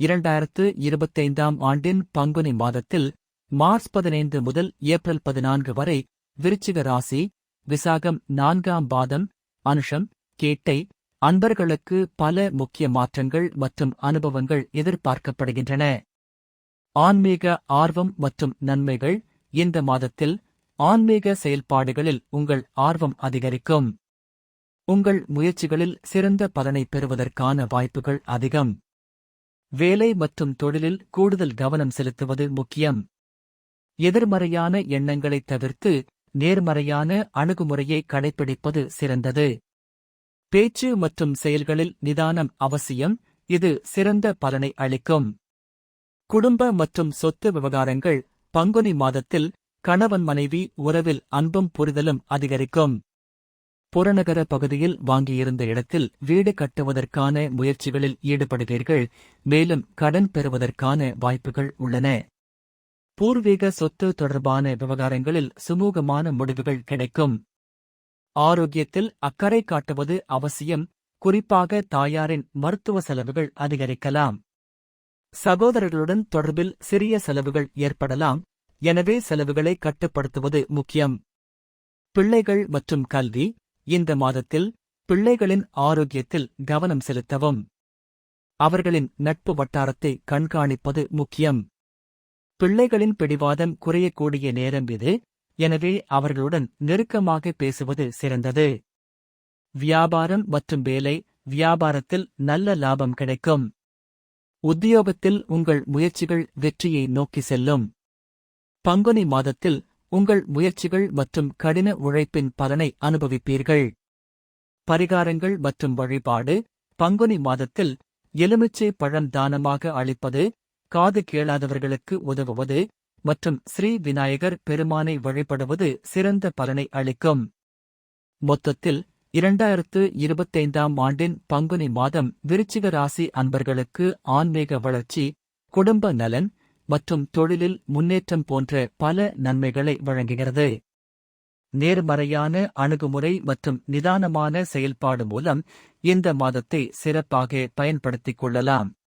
இரண்டாயிரத்து இருபத்தைந்தாம் ஆண்டின் பங்குனி மாதத்தில் மார்ச் பதினைந்து முதல் ஏப்ரல் பதினான்கு வரை விருச்சிக ராசி விசாகம் நான்காம் பாதம் அனுஷம் கேட்டை அன்பர்களுக்கு பல முக்கிய மாற்றங்கள் மற்றும் அனுபவங்கள் எதிர்பார்க்கப்படுகின்றன. ஆன்மீக ஆர்வம் மற்றும் நன்மைகள் இந்த மாதத்தில் ஆன்மீக செயல்பாடுகளில் உங்கள் ஆர்வம் அதிகரிக்கும். உங்கள் முயற்சிகளில் சிறந்த பலனை பெறுவதற்கான வாய்ப்புகள் அதிகம். வேலை மற்றும் தொழிலில் கூடுதல் கவனம் செலுத்துவது முக்கியம். எதிர்மறையான எண்ணங்களைத் தவிர்த்து நேர்மறையான அணுகுமுறையை கடைப்பிடிப்பது சிறந்தது. பேச்சு மற்றும் செயல்களில் நிதானம் அவசியம் இது சிறந்த பலனை அளிக்கும். குடும்ப மற்றும் சொத்து விவகாரங்கள் பங்குனி மாதத்தில் கணவன் மனைவி உறவில் அன்பும் புரிதலும் அதிகரிக்கும். புறநகர பகுதியில் வாங்கியிருந்த இடத்தில் வீடு கட்டுவதற்கான முயற்சிகளில் ஈடுபடுவீர்கள். மேலும் கடன் பெறுவதற்கான வாய்ப்புகள் உள்ளன. பூர்வீக சொத்து தொடர்பான விவகாரங்களில் சுமூகமான முடிவுகள் கிடைக்கும். ஆரோக்கியத்தில் அக்கறை காட்டுவது அவசியம். குறிப்பாக தாயாரின் மருத்துவ செலவுகள் அதிகரிக்கலாம். சகோதரர்களுடன் தொடர்பில் சிறிய செலவுகள் ஏற்படலாம். எனவே செலவுகளை கட்டுப்படுத்துவது முக்கியம். பிள்ளைகள் மற்றும் கல்வி இந்த மாதத்தில் பிள்ளைகளின் ஆரோக்கியத்தில் கவனம் செலுத்தவும். அவர்களின் நட்பு வட்டாரத்தை கண்காணிப்பது முக்கியம். பிள்ளைகளின் பிடிவாதம் குறையக்கூடிய நேரம் இது. எனவே அவர்களுடன் நெருக்கமாக பேசுவது சிறந்தது. வியாபாரம் மற்றும் வேலை வியாபாரத்தில் நல்ல லாபம் கிடைக்கும். உத்தியோகத்தில் உங்கள் முயற்சிகள் வெற்றியை நோக்கி செல்லும். பங்குனி மாதத்தில் உங்கள் முயற்சிகள் மற்றும் கடின உழைப்பின் பலனை அனுபவிப்பீர்கள். பரிகாரங்கள் மற்றும் வழிபாடு பங்குனி மாதத்தில் எலுமிச்சை பழம் தானமாக அளிப்பது காது கேளாதவர்களுக்கு உதவுவது மற்றும் ஸ்ரீ விநாயகர் பெருமானை வழிபடுவது சிறந்த பலனை அளிக்கும். மொத்தத்தில் இரண்டாயிரத்து இருபத்தைந்தாம் ஆண்டின் பங்குனி மாதம் விருச்சிக ராசி அன்பர்களுக்கு ஆன்மீக வளர்ச்சி குடும்ப நலன் மற்றும் தொழிலில் முன்னேற்றம் போன்ற பல நன்மைகளை வழங்குகிறது. நேர்மறையான அணுகுமுறை மற்றும் நிதானமான செயல்பாடு மூலம் இந்த மாதத்தை சிறப்பாக பயன்படுத்திக் கொள்ளலாம்.